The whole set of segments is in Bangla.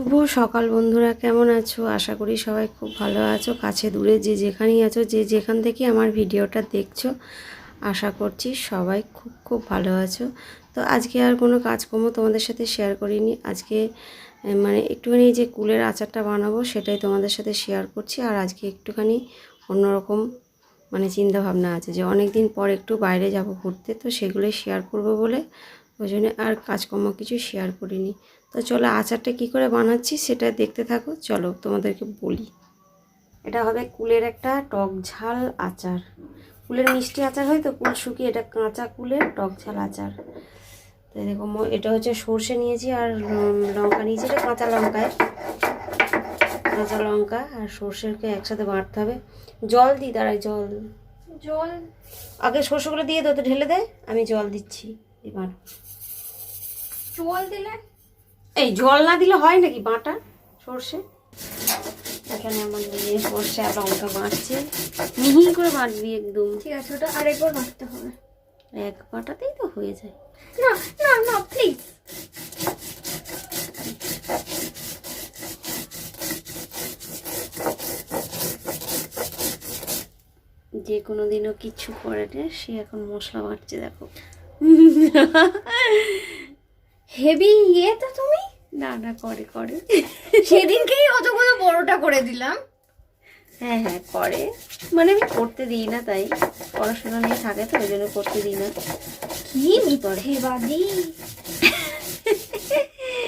শুভ সকাল বন্ধুরা, কেমন আছো? আশা করি সবাই খুব ভালো আছো, কাছে দূরে যে যেখানেই আছো, যে যেখান থেকে আমার ভিডিওটা দেখছ, আশা করছি সবাই খুব খুব ভালো আছো। তো আজকে আর কোনো কাজকর্ম তোমাদের সাথে শেয়ার করিনি। আজকে মানে একটুখানি যে কুলের আচারটা বানাবো সেটাই তোমাদের সাথে শেয়ার করছি। আর আজকে একটুখানি অন্যরকম মানে চিন্তাভাবনা আছে যে অনেক দিন পর একটু বাইরে যাব ঘুরতে, তো সেগুলোই শেয়ার করব বলে ওই জন্য আর কাজকর্ম কিছু শেয়ার করিনি। তো চলো আচারটা কি করে বানাচ্ছি সেটা দেখতে থাকো। চলো তোমাদেরকে বলি। এটা হবে কুলের একটা টক ঝাল আচার। কুলের মিষ্টি আচার হয় তো কুল শুকিয়ে এটা কাঁচা কুলের টক ঝাল আচার। তো দেখো এটা হচ্ছে সর্ষে নিয়েছি আর লঙ্কা নিয়েছি এটা কাঁচা লঙ্কায়। কাঁচা লঙ্কা আর সর্ষেকে একসাথে বাটতে হবে। জল দিই তারাই জল। জল। আগে সর্ষেগুলো দিয়ে তো ঢেলে দেয় আমি জল দিচ্ছি। এবার। জল দিলে? এই জল না দিলে হয় নাকি বাটা? সর্ষে? এখানে আমার দিয়ে সর্ষে আর লঙ্কা বাঁটছে। মিহি করে বাটবি একদম। ঠিক আছে ওটা আরেকবার মাখতে হবে। এক বাটাতেই তো হয়ে যায়। না না না প্লিজ যে কোনো দিনও কিছু করে সে এখন মশলা বাটছে দেখো। হেভি ইয়ে তো তুমি? না না করে করে। সেদিনকেই অতগুলো বড়টা করে দিলাম। হ্যাঁ হ্যাঁ করে। মানে আমি করতে দিই না তাই। পড়াশোনা নিয়ে থাকে তো ওই জন্য করতে দিই না। কি মিথ্যেবাদী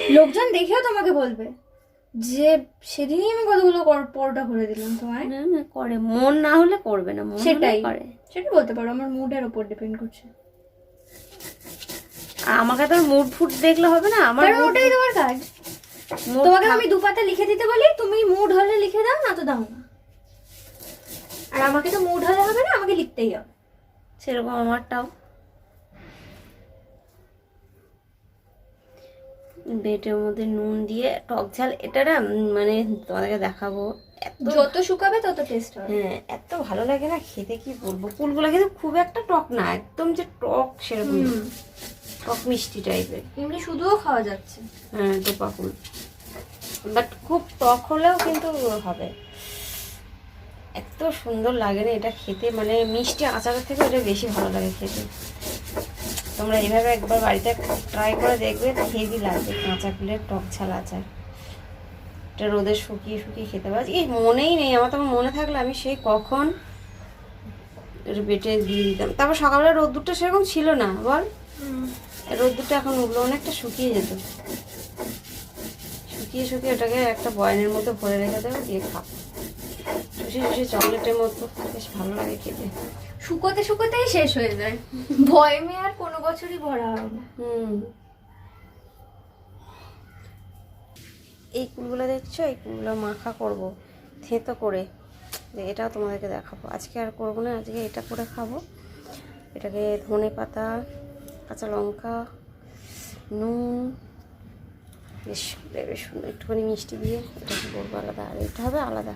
লোকজন দেখেও তোমাকে বলবে যে সেদিনই আমি কতগুলো কর- পরোটা করে দিলাম তোমায়। না না করে। মন না হলে করবে না মন সেটাই। করে। সেটা বলতে পারো আমার মুডের উপর ডিপেন্ড করছে। আমাকে তো মুড ফুড দেখলে হবে না? আমার ওটাই তোমার কাজ। তোমাকে আমি দু পাতা লিখে দিতে বলি তুমি মুড হলে লিখে দাও না তো দাও না। আর আমাকে তো মুড হলে হবে না আমাকে লিখতেই হবে। সেরকম আমারটাও। বেটের মধ্যে নুন দিয়ে টক ঝাল এটা না মানে তোমাদেরকে দেখাবো। যত শুকাবে তত টেস্ট হবে। হ্যাঁ এত ভালো লাগে না খেতে কি বলব? ফুলগুলো কিন্তু খুব একটা টক না একদম যে টক সেরকম। টক মিষ্টি টাইপের এমনি শুধুও খাওয়া যাচ্ছে। হ্যাঁ ফুল। বাট খুব টক হলেও কিন্তু হবে। এত সুন্দর লাগে না এটা খেতে। মানে মিষ্টি আচারের থেকে এটা বেশি ভালো লাগে খেতে। তোমরা এইভাবে একবার বাড়িতে ট্রাই করে দেখবে হেভি লাগবে। কাঁচা কুলের টক ঝাল আচার। এটা রোদে শুকিয়ে শুকিয়ে খেতে পারছি এই মনেই নেই। আমার তো মনে থাকলে আমি সেই কখন বেটে দিয়ে দিতাম। তারপর সকালবেলা রোদ্দুরটা সেরকম ছিল না। বল। রোদ্দুরটা এখন উঠল অনেকটা শুকিয়ে যেত। শুকিয়ে শুকিয়ে ওটাকে একটা বয়ানের মধ্যে ভরে রেখে দেবো দিয়ে খাব শুষে শুষে চকলেটের মতো বেশ ভালো লাগে খেতে। শুকোতে শুকোতেই শেষ হয়ে যায়। ভয়মে আর কোনো বছরই ভরা হয় না। হুম। এই কুলগুলো দেখছ? এই কুলগুলো মাখা করব থেঁতো করে। যে এটাও তোমাদেরকে দেখাবো। আজকে আর করব না আজকে এটা করে খাব। এটাকে ধনে পাতা কাঁচা লঙ্কা, নুন, বেশ বেশ একটুখানি মিষ্টি দিয়ে এটা করব আলাদা। আর এটা হবে আলাদা।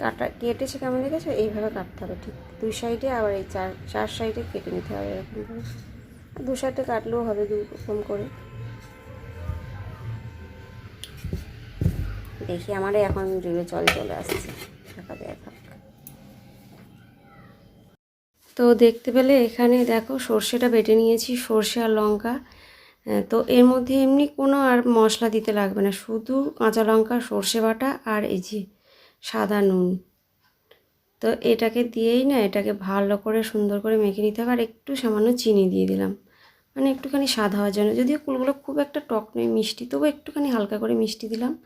কাটা কেটেছে কেমন দেখেছ এইভাবে কাটতে হবে। ঠিক দুই সাইডে আবার এই চার চার সাইডে কেটে নিতে হবে এরকম করে। দু সাইডে কাটলেও হবে দু রকম করে। দেখি আমারে এখন জুড়ে জল চলে আসছে। দেখা তো দেখতে পেলে এখানে দেখো সর্ষেটা বেটে নিয়েছি, সর্ষে আর লঙ্কা। তো এর মধ্যে এমনি কোনো আর মশলা দিতে লাগবে না, শুধু কাঁচা লঙ্কা, সর্ষে বাটা আর এই যে সাদা নুন। তো এটাকে দিয়েই না এটাকে ভালো করে সুন্দর করে মেখে নিতে হবে, আর একটু সামান্য চিনি দিয়ে দিলাম। মানে একটুখানি স্বাদ হওয়ার জন্য। যদিও কুলগুলো খুব একটা টক নেই মিষ্টি তবু একটুখানি হালকা করে মিষ্টি দিলাম।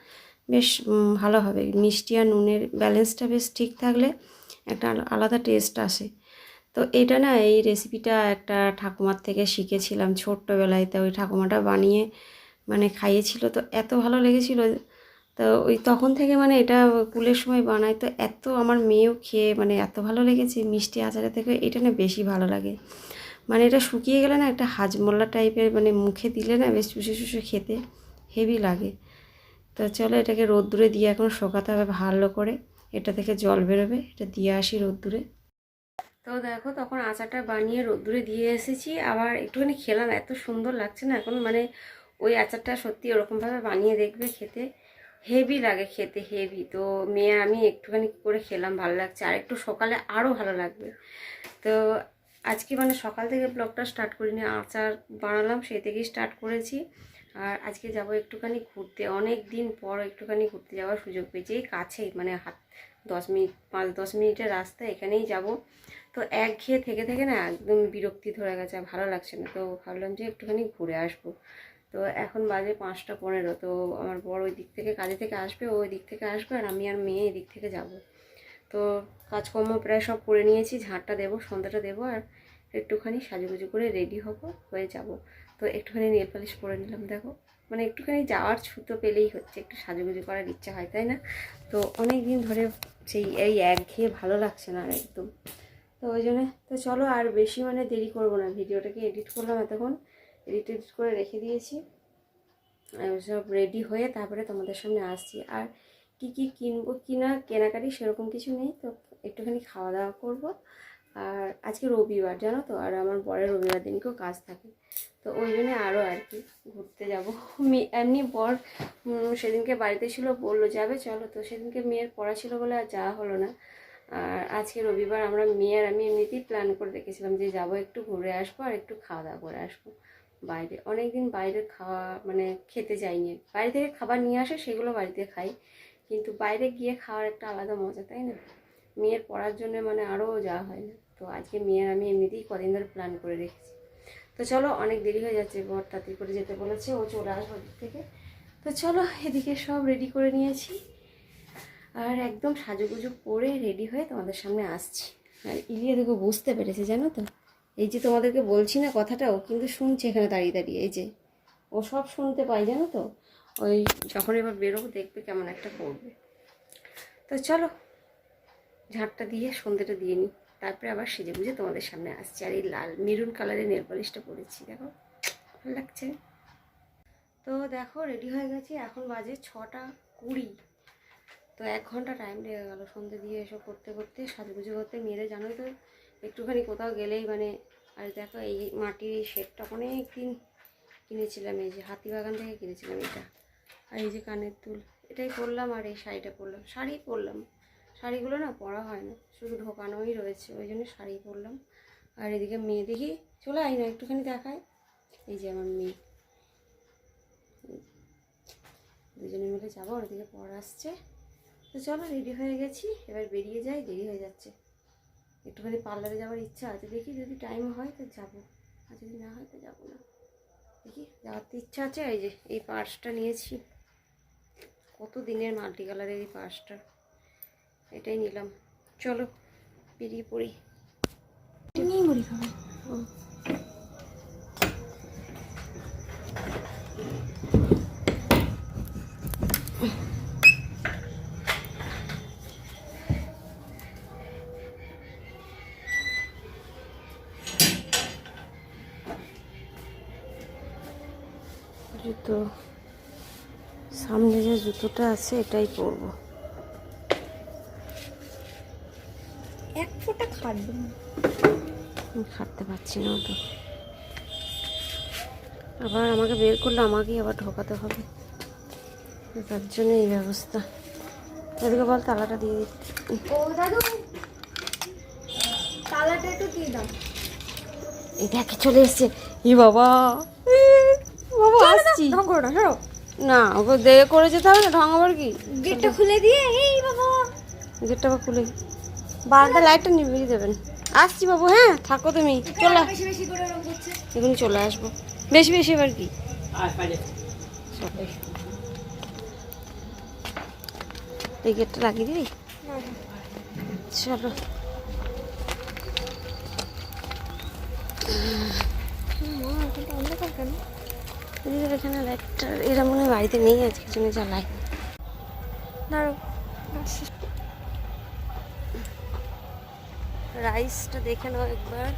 বেশ ভালো হবে। মিষ্টি আর নুনের ব্যালেন্সটা বেশ ঠিক থাকলে একটা আলা- আলাদা টেস্ট আসে। তো এটা না এই রেসিপিটা একটা ঠাকুমার থেকে শিখেছিলাম ছোট্টবেলায়। তো ওই ঠাকুমাটা বানিয়ে মানে খাইয়েছিল। তো এত ভালো লেগেছিল। তো ওই তখন থেকে মানে এটা কুলের সময় বানাই। তো এত আমার মেয়েও খেয়ে মানে এত ভালো লেগেছে মিষ্টি আচারের থেকে। এটা না বেশি ভালো লাগে। মানে এটা শুকিয়ে গেলে না একটা হাজমোল্লা টাইপের মানে মুখে দিলে না বেশ চুষে চুষে খেতে হেভি লাগে। তো চলো এটাকে রোদ্দুরে দিয়ে এখন শোকাতে হবে ভালো করে। এটা থেকে জল বেরোবে। এটা দিয়ে আসি রোদ্দুরে। তো দেখো তখন আচারটা বানিয়ে রোদ্দুরে দিয়ে এসেছি। আবার একটুখানি খেলাম, এত সুন্দর লাগছে না এখন মানে ওই আচারটা সত্যি ওরকমভাবে বানিয়ে দেখবে খেতে। হেভি লাগে খেতে হেভি তো মেয়ে, আমি একটুখানি করে খেলাম, ভালো লাগছে। আর একটু সকালে আরও ভালো লাগবে। তো আজকে মানে সকাল থেকে ব্লগটা স্টার্ট করিনি, আচার বানালাম, সেই থেকেই স্টার্ট করেছি। আর আজকে যাব একটুখানি ঘুরতে। অনেক দিন পর একটুখানি ঘুরতে যাওয়ার সুযোগ পেয়েছি। এই কাছেই মানে হাত, দশ মিনিট, পাঁচ দশ মিনিটের রাস্তা, এখানেই যাব। তো এক ঘেয়ে থেকে থেকে না একদম বিরক্তি ধরে গেছে, আর ভালো লাগছে না। তো ভাবলাম যে একটুখানি ঘুরে আসব। তো এখন বাজে পাঁচটা পনেরো, তো আমার বড় ওই দিক থেকে কাজে থেকে আসবে ওই দিক থেকে আসবে, আর আমি আর মেয়ে এদিক থেকে যাব। তো কাজকর্ম প্রায় সব করে নিয়েছি ঝাঁটটা দেবো, সন্ধ্যাটা দেবো, আর একটুখানি সাজুগুজু করে রেডি হব, হয়ে যাব। তো একটুখানি নেল পালিশ করে নিলাম, দেখো। মানে একটুখানি যাওয়ার ছুতো পেলেই হচ্ছে, একটু সাজুগুজু করার ইচ্ছা হয়, তাই না? তো অনেক দিন ধরে সেই, এই এক ঘেয়ে ভালো লাগছে না একদম। তো ওই জন্য, তো চলো আর বেশি মানে দেরি করব না। ভিডিওটাকে এডিট করলাম এতক্ষণ। এডিট এডিট করে রেখে দিয়েছি। সব রেডি হয়ে তারপরে তোমাদের সামনে আসছি। আর কি কি কিনবো কি না কেনাকাটি সেরকম কিছু নেই, তো একটুখানি খাওয়া দাওয়া করব। আর আজকে রবিবার, জানো তো? আর আমার বরের রবিবার দিনকেও কাজ থাকে। তো ওই জন্য আরও আর কি ঘুরতে যাব। এমনি বর সেদিনকে বাড়িতে ছিল, বলল, যাবে, চলো। তো সেদিনকে মেয়ের পড়া ছিল বলে আর যাওয়া হলো না। আর আজকে রবিবার আমরা মেয়ে আর আমি এমনিতেই প্ল্যান করে রেখেছিলাম যে যাব একটু ঘুরে আসব আর একটু খাওয়া দাওয়া করে আসব বাইরে। অনেক দিন বাইরে খাওয়া মানে খেতে যাইনি। বাইরে থেকে খাবার নিয়ে আসে, সেগুলো বাড়িতে খাই। কিন্তু বাইরে গিয়ে খাওয়ার একটা আলাদা মজা, তাই না? মেয়ের পড়ার জন্য মানে আরও যাওয়া হয় না। তো আজকে মেয়ের আমি এমনিতেই কদিন ধরে প্ল্যান করে রেখেছি। তো চলো, অনেক দেরি হয়ে যাচ্ছে, বর তাড়াতাড়ি করে যেতে বলেছে, ও চলে আসবে থেকে। তো চলো, এদিকে সব রেডি করে নিয়েছি। আর একদম সাজুগুজু করে রেডি হয়ে তোমাদের সামনে আসছি। আর ইলিয়া দেখো বুঝতে পেরেছে, জানো তো? এই যে তোমাদেরকে বলছি না কথাটা ও কিন্তু শুনছে এখানে দাঁড়িয়ে দাঁড়িয়ে। এই যে, ও সব শুনতে পাই জানো তো? ওই যখন এবার বেরোবো দেখবে কেমন একটা করবে। তো চলো ঝাঁটটা দিয়ে সন্ধ্যেটা দিয়ে নিই। তারপরে আবার সেজে বুঝে তোমাদের সামনে আসছি। আর এই লাল, মেরুন কালারের নেল পলিশটা পরেছি, দেখো? ভালো লাগছে? তো দেখো রেডি হয়ে গেছি। এখন বাজে ছটা কুড়ি। তো এক ঘণ্টা টাইম লেগে গেল সন্ধ্যে দিয়ে এসব করতে করতে, সাজুগুজু করতে মেয়েদের জানোই তো, একটুখানি কোথাও গেলেই মানে আর দেখো এই মাটির এই শেডটা অনেক দিন কিনেছিলাম, এই যে হাতিবাগান থেকে কিনেছিলাম এটা। আর এই যে কানের দুল, এটাই পরলাম আর এই শাড়িটা পরলাম। শাড়ি পরলাম, শাড়িগুলো না পরা হয় না, শুধু ঢোকানোই রয়েছে, ওই জন্য শাড়ি পরলাম। আর এদিকে মেয়ে দেখি, চলে আই না একটুখানি দেখায়। এই যে আমার মেয়ে। দুজনে মিলে যাব আর ওদিকে পর আসছে। তো চলো রেডি হয়ে গেছি। এবার বেরিয়ে যাই দেরি হয়ে যাচ্ছে। একটুখানি পার্লারে যাওয়ার ইচ্ছা আছে। দেখি যদি টাইম হয় তো যাব। আর যদি না হয় তো যাব না। দেখি যাওয়ার তো ইচ্ছা আছে। এই যে এই পার্সটা নিয়েছি। কত দিনের মাল্টি কালারের এই পার্সটা? এটাই নিলাম। চলো বেরিয়ে পড়ি। এমনি মুড়ি খাব। জুতো। সামনে যে জুতোটা আছে এটাই পরবো। এক ফোঁটা খাটবে খাটতে পারছি না তো আবার আমাকে বের করলে আমাকেই আবার ঢোকাতে হবে। তার জন্য এই ব্যবস্থা। এদিকে বল তালাটা দিয়ে দিচ্ছি ও দাদু তালাটা একটু দিয়ে দাও। এই দেখে চলে এসছে। ই বাবা! বাবা আসছি। ঢং করো না সরো। না ওকে দেখে করে যেতে হবে না ঢং আবার কি? গেটটা খুলে দিয়ে এই বাবা। গেটটা আবার খুলে। বারান্দা লাইটটা নিভিয়ে দেবেন আসছি বাবু হ্যাঁ থাকো তুমি চলে। বেশি বেশি করে রং করছে। এখনই চলে আসব। বেশি বেশি এবার কি? এই গেটটা লাগিয়ে দিবি? চলো। মা অন্ধকার কেন? এখানে লাইটটা এরা মনে হয় বাড়িতে নেই আজকে জন্য জ্বালাই দাঁড়ো রাইসটা দেখে নাও একবার।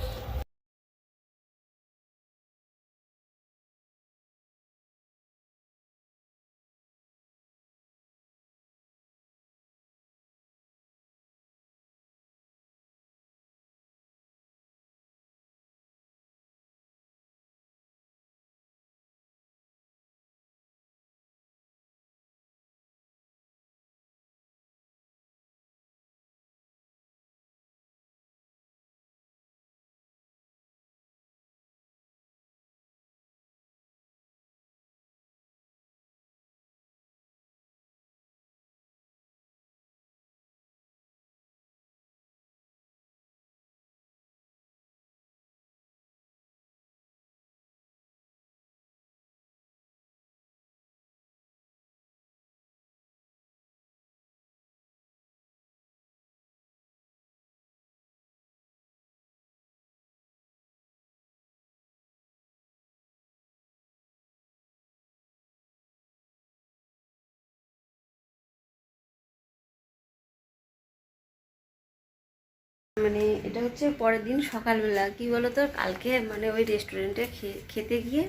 মানে এটা হচ্ছে পরের দিন সকালবেলা। কি বলো তো কালকে মানে ওই রেস্টুরেন্টে খেতে গিয়ে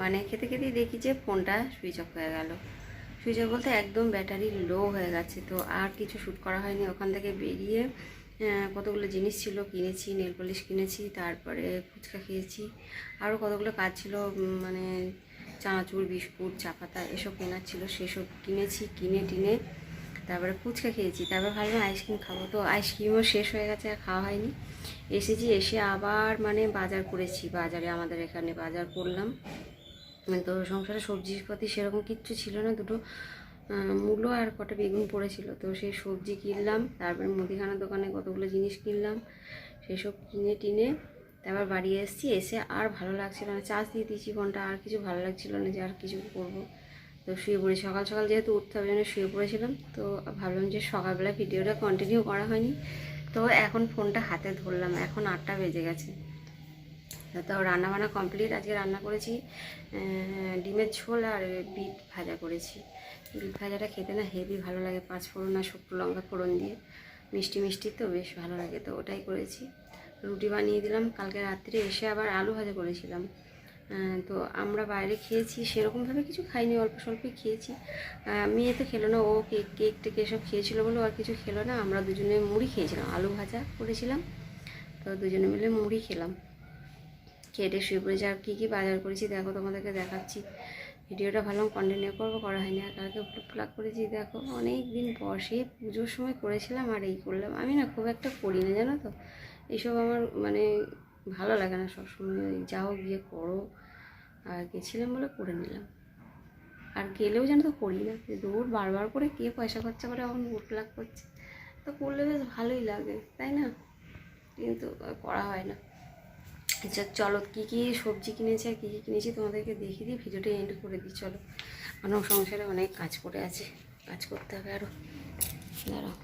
মানে খেতে খেতেই দেখি যে ফোনটা সুইচ অফ হয়ে গেল। সুইচ অফ বলতে একদম ব্যাটারি লো হয়ে গেছে। তো আর কিছু শ্যুট করা হয়নি। ওখান থেকে বেরিয়ে কতগুলো জিনিস ছিল কিনেছি নেল পলিশ কিনেছি, তারপরে ফুচকা খেয়েছি, আরও কতগুলো কাজ ছিল মানে চানাচুর, বিস্কুট, চা পাতা এসব কেনার ছিল, সেসব কিনেছি, কিনে টিনে তারপরে ফুচকা খেয়েছি তারপর ভাবলাম আইসক্রিম খাব। তো আইসক্রিমও শেষ হয়ে গেছে আর খাওয়া হয়নি। এসেছি এসে আবার মানে বাজার করেছি বাজারে আমাদের এখানে বাজার করলাম। তো সংসারে সবজিপাতি সেরকম কিচ্ছু ছিল না দুটো আহ, মূলো আর কটা বেগুন পড়েছিল। তো সেই সবজি কিনলাম তারপরে মুদিখানার দোকানে কতগুলো জিনিস কিনলাম সেসব কিনে টিনে তারপর বাড়ি এসেছি এসে আর ভালো লাগছিল না। চার্জ দিয়ে দিয়েছি ফোনটা আর কিছু ভালো লাগছিল না যে আর কিছু করব। তো শুয়ে পড়ি সকাল সকাল যেহেতু উঠতে হবে জন্য শুয়ে পড়েছিলাম। তো ভাবলাম যে সকালবেলা ভিডিওটা কন্টিনিউ করা হয়নি। তো এখন ফোনটা হাতে ধরলাম। এখন আটটা বেজে গেছে। তো রান্না বান্না কমপ্লিট আজকে রান্না করেছি ডিমের ঝোল আর বিট ভাজা করেছি। বিট ভাজাটা খেতে না হেভি ভালো লাগে। পাঁচ ফোড়ন আর শুকনো লঙ্কা ফোড়ন দিয়ে। মিষ্টি মিষ্টি তো, বেশ ভালো লাগে। তো ওটাই করেছি। রুটি বানিয়ে দিলাম। কালকে রাত্রে এসে আবার আলু ভাজা করেছিলাম। তো আমরা বাইরে খেয়েছি, সেরকমভাবে কিছু খাইনি, অল্প স্বল্পই খেয়েছি। মেয়ে তো খেলো না, ও কেক কেক টেক এসব খেয়েছিল বলে আর কিছু খেলো না। আমরা দুজনে মুড়ি খেয়েছিলাম, আলু ভাজা করেছিলাম, তো দুজনে মিলে মুড়ি খেলাম। খেটে শুয়ে পড়েছি। আর কী কী বাজার করেছি দেখো, তোমাদেরকে দেখাচ্ছি। ভিডিওটা ভালো কন্টিনিউ করব, করা হয়নি। আর কালকে ফ্লগ করেছি, দেখো অনেক দিন সেই পুজোর সময় করেছিলাম আর এই করলাম। আমি না খুব একটা করি না, জানো তো? এইসব আমার মানে ভালো লাগে না সবসময়। যাও গিয়ে করো। আর গেছিলাম বলে করে নিলাম। আর গেলেও যেন তো করি না দৌড় বারবার করে কে পয়সা খরচা করে এখন বুট লাগ করছে। তো করলে বেশ ভালোই লাগে, তাই না? কিন্তু করা হয় না। আচ্ছা চলো কী কী সবজি কিনেছি আর কী কী কিনেছি তোমাদেরকে দেখিয়ে দিই, ভিডিওটা এন্ড করে দিই, চলো। কারণ সংসারে অনেক কাজ পড়ে আছে, কাজ করতে হবে আরও দাঁড়াও।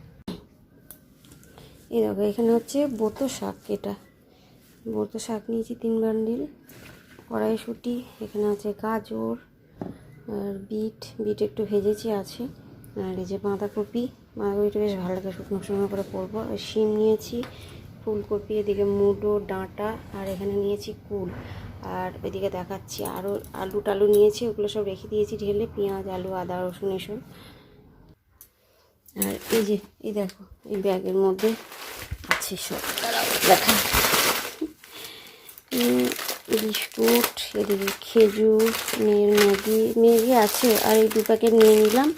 এই দেখো, এখানে হচ্ছে বোতো শাক, এটা। বোতো শাক নিয়েছি তিন বান্ডিল। কড়াইশুঁটি, এখানে আছে গাজর, আর বিট বিট একটু ভেজেছি আছে। আর এই যে বাঁধাকপি, বাঁধাকপিটা বেশ ভালো লাগে শুকনো শুকনো করে করব। আর শিম নিয়েছি, ফুলকপি, এদিকে মুডো ডাঁটা, আর এখানে নিয়েছি কুল। আর এদিকে দেখাচ্ছি আরও আলু টালু নিয়েছি, ওগুলো সব রেখে দিয়েছি ঢেলে, পেঁয়াজ, আলু, আদা, রসুন এসব। আর এই যে, এই দেখো, এই ব্যাগের মধ্যে আছে সব। দেখা। বিস্কুট এদিকে খেজুর মেয়ের ম্যাগি ম্যাগি আছে। আর এই দু প্যাকেট নিয়ে নিলাম।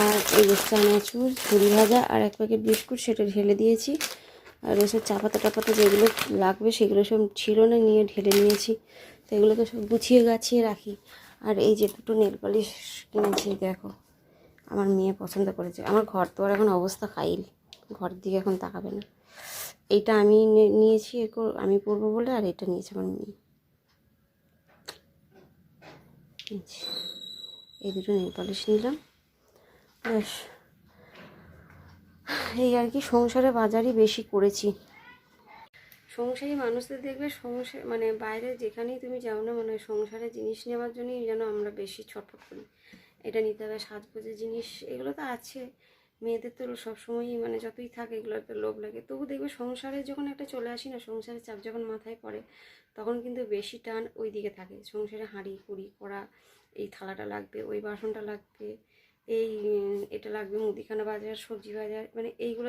আর এই চানাচুর ঝুড়ি ভাজা আর এক প্যাকেট বিস্কুট, সেটা ঢেলে দিয়েছি। আর ওসব চা পাতা টাপাতা যেগুলো লাগবে, সেগুলো সব ছিল না, নিয়ে ঢেলে নিয়েছি। তো এগুলোকে সব গুছিয়ে গাছিয়ে রাখি। আর এই যে দুটো নেল পালিশ কিনেছি, দেখো। আমার মেয়ে পছন্দ করেছে। আমার ঘর তো আর এখন অবস্থা ফাইল ঘরের দিকে এখন তাকাবে না। এইটা আমি নিয়েছি আমি পরবো বলে, আর এটা নিয়েছে আমার মেয়ে। এই দুটো নেল পালিশ নিলাম। ব্যাস। এই আর কি, সংসারে বাজারই বেশি করেছি। সংসারী মানুষদের দেখবে সংসার মানে বাইরে যেখানেই তুমি যাও না মানে সংসারে জিনিস নেওয়ার জন্যই যেন আমরা বেশি ছটফট করি। এটা নিতে হবে সাজগোজের জিনিস, এগুলো তো আছে। মেয়েদের তো সবসময়ই মানে যতই থাকে এগুলো তো লোভ লাগে। তবু দেখবে সংসারে যখন একটা চলে আসি না, সংসারের চাপ যখন মাথায় পড়ে, তখন কিন্তু বেশি টান ওই দিকে থাকে। সংসারে হাঁড়ি কুড়ি করা এই থালাটা লাগবে, ওই বাসনটা লাগবে, এই এটা লাগবে মুদিখানা বাজার, সবজি বাজার মানে এইগুলো